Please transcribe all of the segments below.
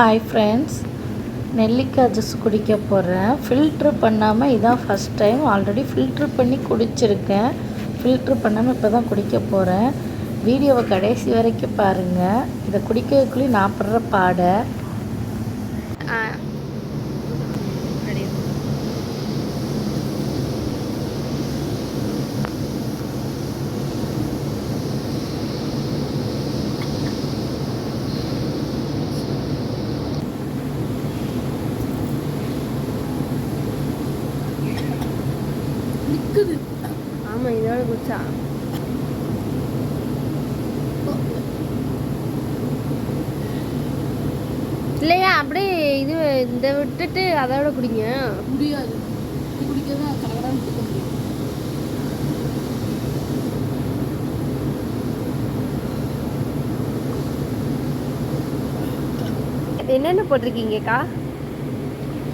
Hi friends நெல்லிக்காய் juice குடிக்க போகிறேன் ஃபில்ட்ரு பண்ணாமல் இதான் ஃபஸ்ட் டைம் ஆல்ரெடி ஃபில்ட்ரு பண்ணி குடிச்சிருக்கேன். ஃபில்ட்ரு பண்ணாமல் இப்போ தான் குடிக்க போகிறேன் வீடியோவை கடைசி வரைக்கும் பாருங்கள் இதை குடிக்கிறதுக்குள்ளேயும் நான் படுற பாடை. ஆமா இதோட குச்சா? இல்லையா அப்படியே இது இந்த விட்டுட்டு அதோட குடிங்க. முடியாது. என்னென்ன போட்டிருக்கீங்கக்கா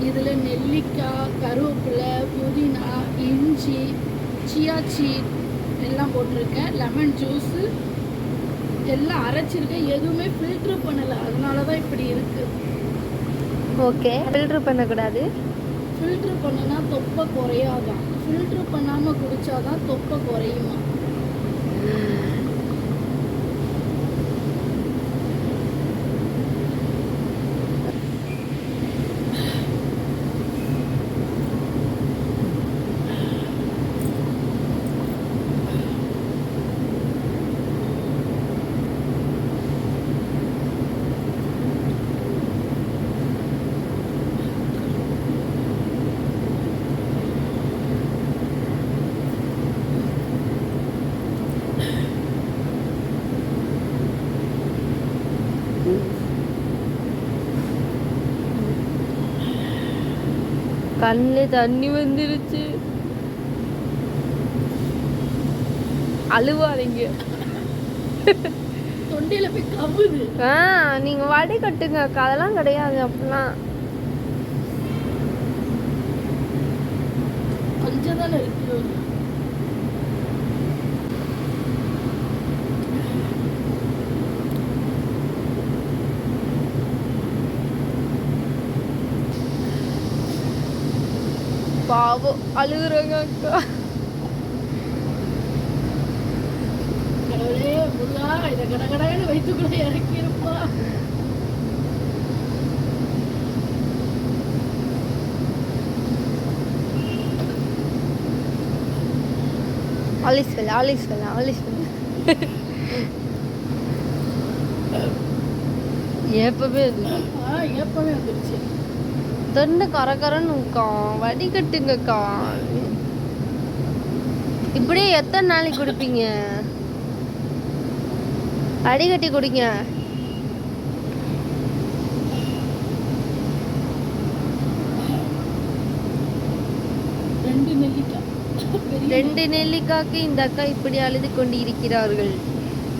இதில் நெல்லிக்காய் கருவேப்பிலை புதினா இஞ்சி சியா சீட் எல்லாம் போட்டிருக்கேன். லெமன் ஜூஸு எல்லாம் அரைச்சிருக்கேன். எதுவுமே ஃபில்ட்ரு பண்ணலை. அதனால தான் இப்படி இருக்குது ஓகே ஃபில்ட்ரு பண்ணக்கூடாது. ஃபில்ட்ரு பண்ணுனா தொப்பை குறையாதான். ஃபில்ட்ரு பண்ணாமல் குடித்தாதான் தொப்பை குறையுமா? கண்ணில் தண்ணி வந்துருச்சு. அழுவாதீங்க. தொண்டையில் போய் கவுது ஆ நீங்க வடை கட்டுங்க அக்கா. அதெல்லாம் கிடையாது அப்படிலாம். கொஞ்சம் தானே இருக்கு. பாவம் அழுகுறாங்க அக்கா. கடவுளே முருகா இதை கடகடன்னு வைத்துக்குள்ள இறக்கியிருப்பா. All is well all is well all is well ஏப்பவே ஆ ஏப்பமே வந்துருச்சு. தொண்டை கரகரன்னுக்கா வடிகட்டுங்கக்கா. இப்படியே எத்தனை நாளைக்கு குடிப்பீங்க? வடிகட்டி குடிங்க. ரெண்டு நெல்லிக்காய்க்கு இந்த அக்கா இப்படி அழுது கொண்டு இருக்கிறார்கள்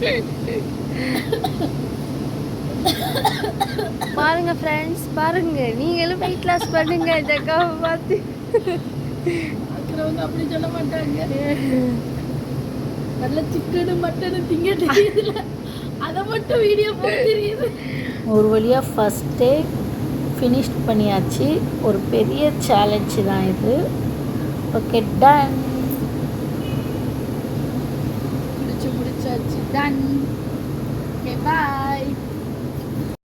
பாருங்க ஃப்ரெண்ட்ஸ் பாருங்க. நீங்களும் வெயிட் லாஸ் பண்ணுங்க. இந்த அக்காவை பார்த்து. அப்படி சொல்ல மாட்டாங்க. நல்ல சிக்கனு மட்டனு திங்க தெரியுதுல அதை மட்டும் வீடியோ போட்டு தெரியுது. ஒரு வழியாக ஃபஸ்ட் டே ஃபினிஷ் பண்ணியாச்சு. ஒரு பெரிய சேலஞ்சு தான் இது. ஓகே டன் முடிச்சு முடிச்சாச்சு. Done okay bye